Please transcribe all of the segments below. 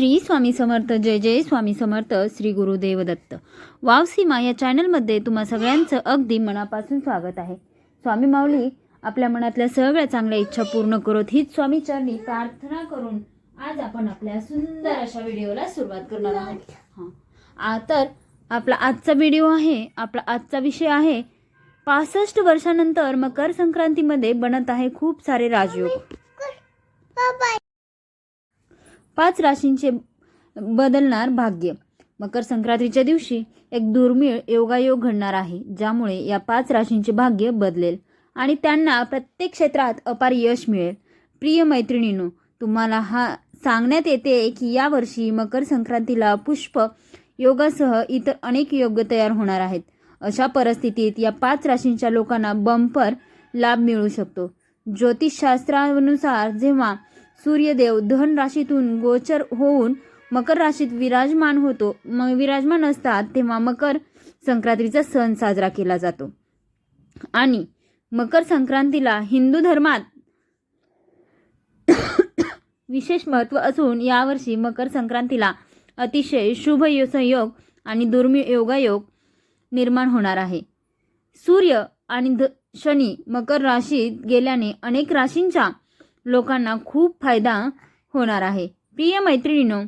श्री स्वामी समर्थ जय जय स्वामी समर्थ श्री गुरुदेव दत्त वाव सीमा या चॅनलमध्ये तुम्हा सगळ्यांचं अगदी मनापासून स्वागत आहे. स्वामी माऊली आपल्या मनातल्या सगळ्या चांगल्या इच्छा पूर्ण करत हीच स्वामी चरणी प्रार्थना करून आज आपण आपल्या सुंदर अशा व्हिडिओला सुरुवात करणार आहोत. हां. तर आपला आजचा व्हिडिओ आहे आपला आजचा विषय आहे पासष्ट वर्षानंतर मकर संक्रांतीमध्ये बनत आहे खूप सारे राजयोग. पाच राशींचे बदलणार भाग्य. मकर संक्रांतीच्या दिवशी एक दुर्मिळ योगायोग घडणार आहे ज्यामुळे या पाच राशींचे भाग्य बदलेल आणि त्यांना प्रत्येक क्षेत्रात अपार यश मिळेल. प्रिय मैत्रिणींनो तुम्हाला हा सांगण्यात येते की यावर्षी मकर संक्रांतीला पुष्प योगासह इतर अनेक योग तयार होणार आहेत. अशा परिस्थितीत या पाच राशींच्या लोकांना बंपर लाभ मिळू शकतो. ज्योतिषशास्त्रानुसार जेव्हा सूर्यदेव धन राशीतून गोचर होऊन मकर राशीत विराजमान होतो. मग विराजमान असतात तेव्हा मकर संक्रांतीचा सण साजरा केला जातो. आणि मकर संक्रांतीला हिंदू धर्मात विशेष महत्त्व असून यावर्षी मकर संक्रांतीला अतिशय शुभ संयोग आणि दुर्मिळ योगायोग निर्माण होणार आहे. सूर्य आणि ध शनी मकर राशीत गेल्याने अनेक राशींच्या लोकांना खूप फायदा होणार आहे. प्रिय मैत्रिणीनो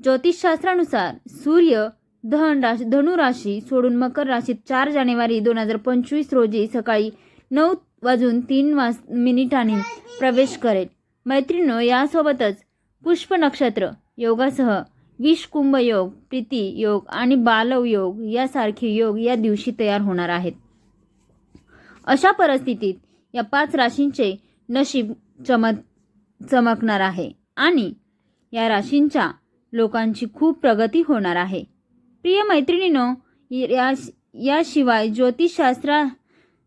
ज्योतिषशास्त्रानुसार सूर्य धन राशी धनुराशी सोडून मकर राशीत चार जानेवारी दोन हजार पंचवीस रोजी सकाळी नऊ वाजून तीन वाज मिनिटांनी प्रवेश करेल. मैत्रिणीनो यासोबतच पुष्प नक्षत्र योगासह विषकुंभ योग प्रीती योग आणि बालव योग यासारखे योग या दिवशी तयार होणार आहेत. अशा परिस्थितीत या पाच राशींचे नशीब चमक चमकणार आहे आणि या राशींच्या लोकांची खूप प्रगती होणार आहे. प्रिय मैत्रिणीनो या याशिवाय ज्योतिषशास्त्रा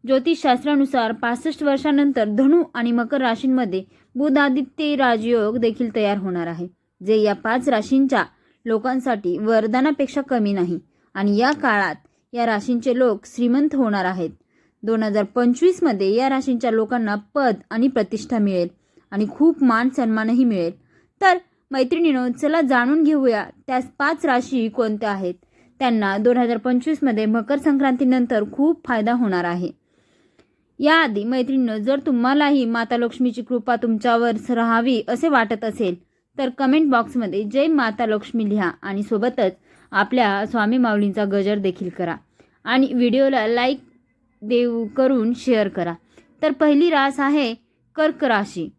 ज्योतिषशास्त्रानुसार पासष्ट वर्षानंतर धनु आणि मकर राशींमध्ये बुधादित्य राजयोग देखील तयार होणार आहे जे या पाच राशींच्या लोकांसाठी वरदानापेक्षा कमी नाही आणि या काळात या राशींचे लोक श्रीमंत होणार आहेत. दोन हजार पंचवीसमध्ये या राशींच्या लोकांना पद आणि प्रतिष्ठा मिळेल आणि खूप मान सन्मानही मिळेल. तर मैत्रिणीनो चला जाणून घेऊया त्यास पाच राशी कोणत्या आहेत. त्यांना दोन हजार पंचवीसमध्ये मकर संक्रांतीनंतर खूप फायदा होणार आहे. याआधी मैत्रिणीनं जर तुम्हालाही माता लक्ष्मीची कृपा तुमच्यावर राहावी असे वाटत असेल तर कमेंट बॉक्समध्ये जय माता लक्ष्मी लिहा आणि सोबतच आपल्या स्वामी माऊलींचा गजर देखील करा. आणि व्हिडिओला लाईक देऊ करून शेअर करा. तर पहिली रास आहे कर्क राशी.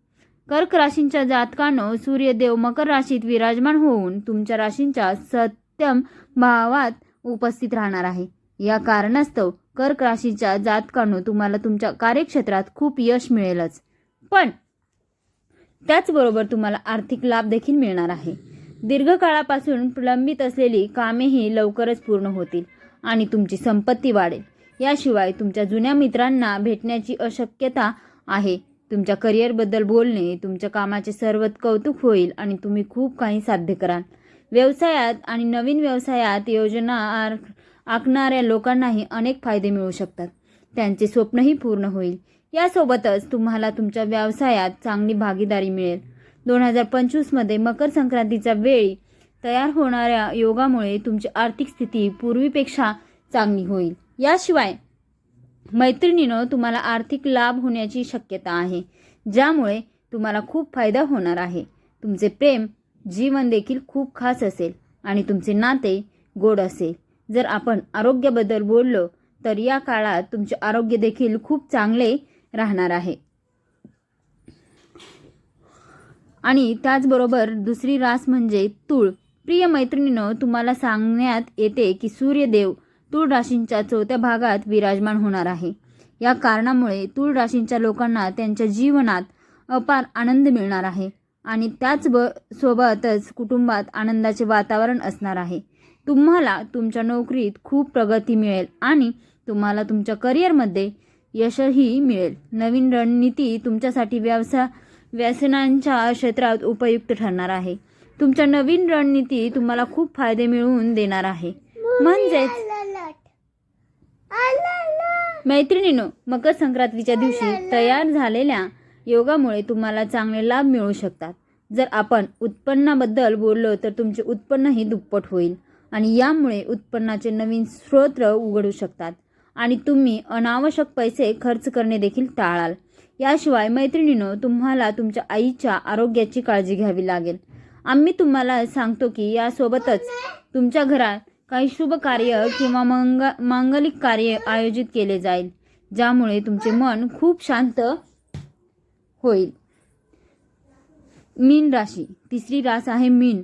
कर्क राशींच्या जातकांनो सूर्यदेव मकर राशीत विराजमान होऊन तुमच्या राशींच्या सत्यम भावात उपस्थित राहणार आहे. या कारणास्तव कर्क राशीच्या जातकांनो तुम्हाला तुमच्या कार्यक्षेत्रात खूप यश मिळेलच. पण त्याचबरोबर तुम्हाला आर्थिक लाभ देखील मिळणार आहे. दीर्घकाळापासून प्रलंबित असलेली कामेही लवकरच पूर्ण होतील आणि तुमची संपत्ती वाढेल. याशिवाय तुमच्या जुन्या मित्रांना भेटण्याची अशक्यता आहे. तुमच्या करिअरबद्दल बोलणे तुमच्या कामाचे सर्व कौतुक होईल आणि तुम्ही खूप काही साध्य कराल. व्यवसायात आणि नवीन व्यवसायात योजना आखणाऱ्या लोकांनाही अनेक फायदे मिळू शकतात. त्यांचे स्वप्नही पूर्ण होईल. यासोबतच तुम्हाला तुमच्या व्यवसायात चांगली भागीदारी मिळेल. दोन हजार पंचवीसमध्ये मकर संक्रांतीच्या वेळी तयार होणाऱ्या योगामुळे तुमची आर्थिक स्थिती पूर्वीपेक्षा चांगली होईल. याशिवाय मैत्रिणीनं तुम्हाला आर्थिक लाभ होण्याची शक्यता आहे ज्यामुळे तुम्हाला खूप फायदा होणार आहे. तुमचे प्रेम जीवन देखील खूप खास असेल आणि तुमचे नाते गोड असेल. जर आपण आरोग्याबद्दल बोललो तर या काळात तुमचे आरोग्य देखील खूप चांगले राहणार आहे. आणि त्याचबरोबर दुसरी रास म्हणजे तूळ. प्रिय मैत्रिणीनं तुम्हाला सांगण्यात येते की सूर्यदेव तूळ राशींच्या चौथ्या भागात विराजमान होणार आहे. या कारणामुळे तूळ राशींच्या लोकांना त्यांच्या जीवनात अपार आनंद मिळणार आहे आणि त्याच ब सोबतच कुटुंबात आनंदाचे वातावरण असणार आहे. तुम्हाला तुमच्या नोकरीत खूप प्रगती मिळेल आणि तुम्हाला तुमच्या करिअरमध्ये यशही मिळेल. नवीन रणनीती तुमच्यासाठी व्यवसाय व्यसनांच्या क्षेत्रात उपयुक्त ठरणार आहे. तुमच्या नवीन रणनीती तुम्हाला खूप फायदे मिळवून देणार आहे. म्हणजेच मैत्रिणीनो मकर संक्रांतीच्या दिवशी तयार झालेल्या योगामुळे तुम्हाला चांगले लाभ मिळू शकतात. जर आपण उत्पन्नाबद्दल बोललो तर तुमचे उत्पन्नही दुप्पट होईल आणि यामुळे उत्पन्नाचे नवीन स्रोत उघडू शकतात आणि तुम्ही अनावश्यक पैसे खर्च करणे देखील टाळाल. याशिवाय मैत्रिणीनो तुम्हाला तुमच्या आईच्या आरोग्याची काळजी घ्यावी लागेल. आम्ही तुम्हाला सांगतो की यासोबतच तुमच्या घरात काही शुभ कार्य किंवा मंग मांगलिक कार्य आयोजित केले जाईल ज्यामुळे तुमचे मन खूप शांत होईल. मीन राशी. तिसरी रास आहे मीन.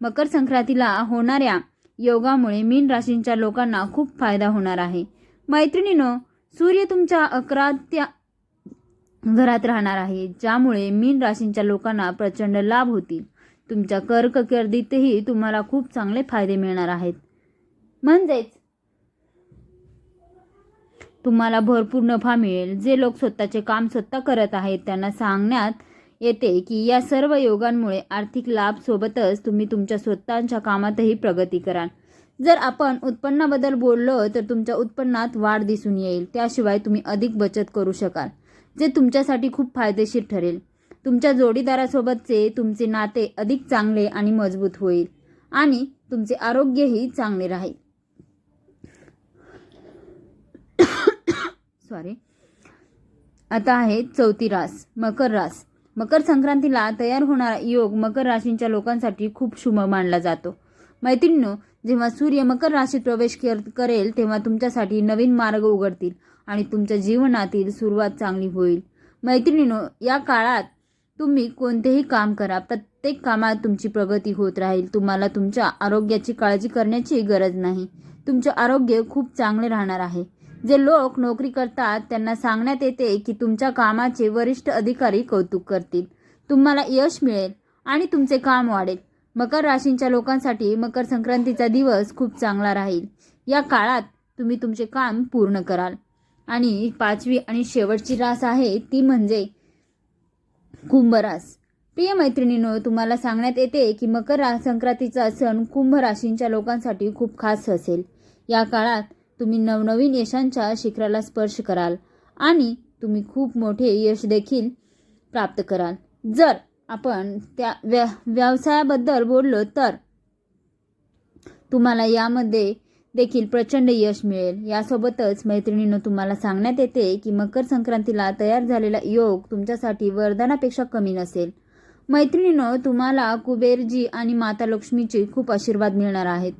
मकर संक्रांतीला होणाऱ्या योगामुळे मीन राशींच्या लोकांना खूप फायदा होणार आहे. मैत्रिणीनो सूर्य तुमच्या अकरात्या घरात राहणार आहे ज्यामुळे मीन राशींच्या लोकांना प्रचंड लाभ होतील. तुमच्या कर्ककर्दीतही तुम्हाला खूप चांगले फायदे मिळणार आहेत. म्हणजेच? तुम्हाला भरपूर नफा मिळेल. जे लोक स्वतःचे काम स्वतः करत आहेत त्यांना सांगण्यात येते की या सर्व योगांमुळे आर्थिक लाभ सोबतच तुम्ही तुमच्या स्वतःच्या कामातही प्रगती कराल. जर आपण उत्पन्नाबद्दल बोललो तर तुमच्या उत्पन्नात वाढ दिसून येईल. त्याशिवाय तुम्ही अधिक बचत करू शकाल जे तुमच्यासाठी खूप फायदेशीर ठरेल. तुमच्या जोडीदारासोबतचे तुमचे नाते अधिक चांगले आणि मजबूत होईल आणि तुमचे आरोग्यही चांगले राहील. सॉरी आता आहे चौथी रास मकर रास. मकर संक्रांतीला तयार होणारा योग मकर राशींच्या लोकांसाठी खूप शुभ मानला जातो. मैत्रिणींनो जेव्हा सूर्य मकर राशीत प्रवेश कर करेल तेव्हा तुमच्यासाठी नवीन मार्ग उघडतील आणि तुमच्या जीवनातील सुरुवात चांगली होईल. मैत्रिणीनो या काळात तुम्ही कोणतेही काम करा प्रत्येक कामात तुमची प्रगती होत राहील. तुम्हाला तुमच्या आरोग्याची काळजी करण्याची गरज नाही. तुमचे आरोग्य खूप चांगले राहणार आहे. जे लोक नोकरी करतात त्यांना सांगण्यात येते की तुमच्या कामाचे वरिष्ठ अधिकारी कौतुक करतील. तुम्हाला यश मिळेल आणि तुमचे काम वाढेल. मकर राशींच्या लोकांसाठी मकर संक्रांतीचा दिवस खूप चांगला राहील. या काळात तुम्ही तुमचे काम पूर्ण कराल. आणि पाचवी आणि शेवटची रास आहे ती म्हणजे कुंभरास प्रिय मैत्रिणींनो तुम्हाला सांगण्यात येते की मकर रा संक्रांतीचा सण कुंभ राशींच्या लोकांसाठी खूप खास असेल. या काळात तुम्ही नवनवीन यशांच्या शिखराला स्पर्श कराल आणि तुम्ही खूप मोठे यश देखील प्राप्त कराल. जर आपण त्या व्या व्यवसायाबद्दल बोललो तर तुम्हाला यामध्ये देखील प्रचंड यश मिळेल. यासोबतच मैत्रिणीनं तुम्हाला सांगण्यात येते की मकर संक्रांतीला तयार झालेला योग तुमच्यासाठी वरदानापेक्षा कमी नसेल. मैत्रिणीनं तुम्हाला कुबेरजी आणि माता लक्ष्मीचे खूप आशीर्वाद मिळणार आहेत.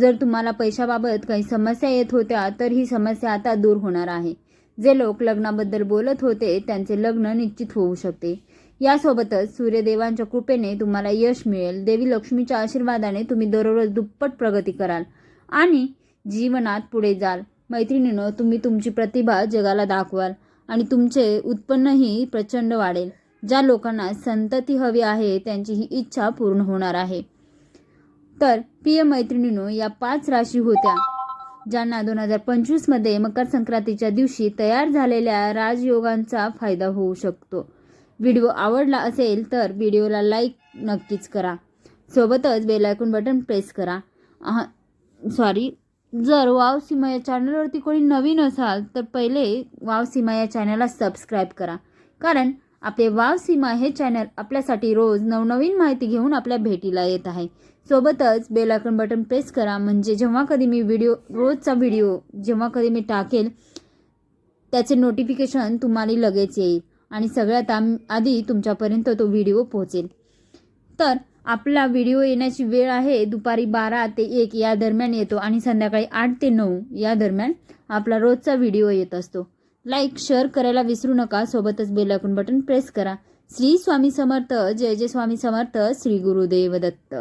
जर तुम्हाला पैशाबाबत काही समस्या येत होत्या तर ही समस्या आता दूर होणार आहे. जे लोक लग्नाबद्दल बोलत होते त्यांचे लग्न निश्चित होऊ शकते. यासोबतच सूर्यदेवांच्या कृपेने तुम्हाला यश मिळेल. देवी लक्ष्मीच्या आशीर्वादाने तुम्ही दररोज दुप्पट प्रगती कराल आणि जीवनात पुढे जाल. मैत्रिणीनं तुम्ही तुमची प्रतिभा जगाला दाखवाल आणि तुमचे उत्पन्नही प्रचंड वाढेल. ज्या लोकांना संतती हवी आहे त्यांची ही इच्छा पूर्ण होणार आहे. तर प्रिय मैत्रिणीनो या पाच राशी होत्या ज्यांना दोन हजार पंचवीसमध्ये मकर संक्रांतीच्या दिवशी तयार झालेल्या राजयोगांचा फायदा होऊ शकतो. व्हिडिओ आवडला असेल तर व्हिडिओला लाईक नक्कीच करा. सोबतच बेलायकून बटन प्रेस करा. सॉरी जर वाव सीमा या चॅनलवरती कोणी नवीन असाल तर पहिले वाव सीमा या चॅनलला सबस्क्राईब करा. कारण आपले वाव सीमा हे चॅनल आपल्यासाठी रोज नवनवीन माहिती घेऊन आपल्या भेटीला येत आहे. सोबतच बेल आयकॉन बटन प्रेस करा. म्हणजे जेव्हा कधी मी व्हिडिओ रोजचा व्हिडिओ जेव्हा कधी मी टाकेल त्याचे नोटिफिकेशन तुम्हाला लगेच येईल आणि सगळ्यात आम आधी तुमच्यापर्यंत तो व्हिडिओ पोहोचेल. तर आपला व्हिडिओ येण्याची वेळ आहे दुपारी बारा ते एक या दरम्यान येतो आणि संध्याकाळी आठ ते नऊ या दरम्यान आपला रोजचा व्हिडिओ येत असतो. लाईक शेअर करायला विसरू नका. सोबतच बेल आयकॉन बटन प्रेस करा. श्री स्वामी समर्थ. जय जय स्वामी समर्थ. श्री गुरुदेव दत्त.